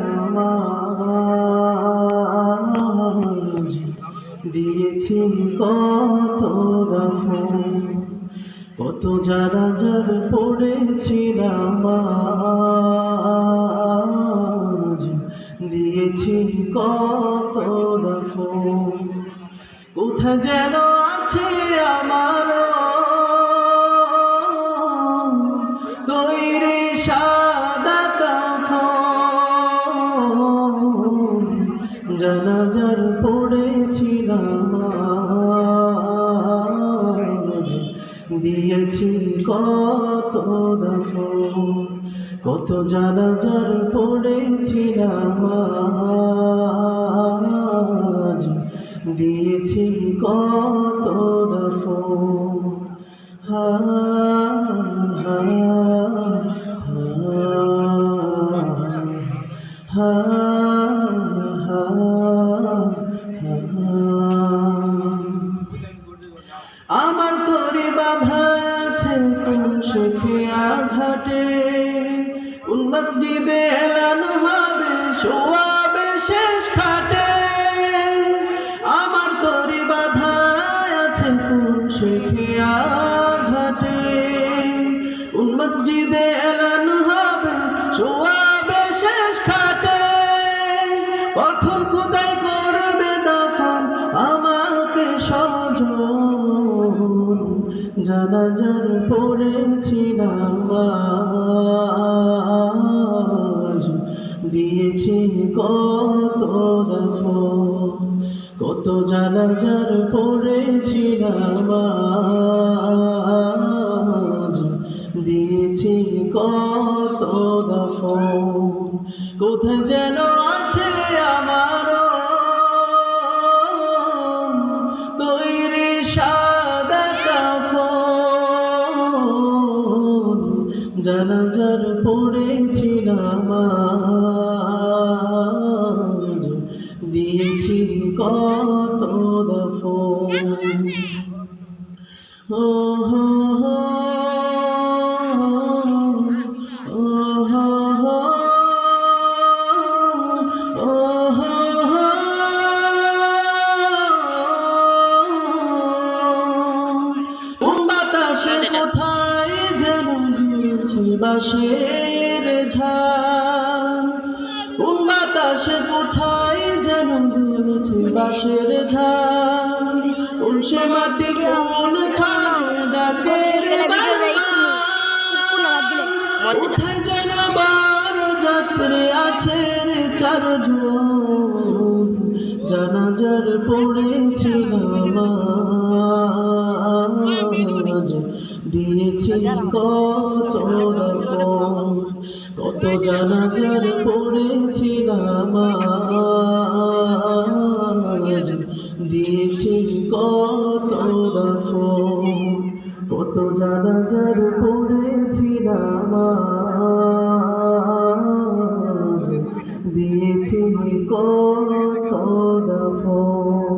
নামাজ দিয়েছি কত দফন কত যারা যার পড়েছি নামাজ দিয়েছি কত দফন কোথায় যেন আছে আমার জানাজার পড়েছিলাম দিয়েছি কত দফন, কত জানাজার পড়েছিলাম দিয়েছি কত দফন হা হা হা হা আমার তোরে বাধা আছে কোন সুখে আঘাটে কোন মসজিদে এলানো হবে শোয়াবে শেষ খাটে? আমার তোরে বাধা আছে কোন সুখে আঘাটে কোন মসজিদে জানাজার পড়েছিলাম। দিয়েছি কত দফ কত জানাজার পড়েছিলাম। দিয়েছি কত দফন, কোথায় যেন আছে আমার জানাজার পড়েছিলাম দিয়েছি কত দফ ও হো বাঁশের ঝাল। কোন বাতাসে কোথায় যেন ঘুরছে বাঁশের ঝাল। কোন সে মাটি কোন খানে ডাকে রে বারবার। কোথায় যেন বার যাত্রে আছে রে চারজন। জানাজার পড়েছিলাম আজ। দিয়েছি কত দফন কত জানাজার পড়েছিলাম আজ। দিয়েছি কত দফন কত জানাজার পড়েছিলাম আজ। দিয়েছি কত দফন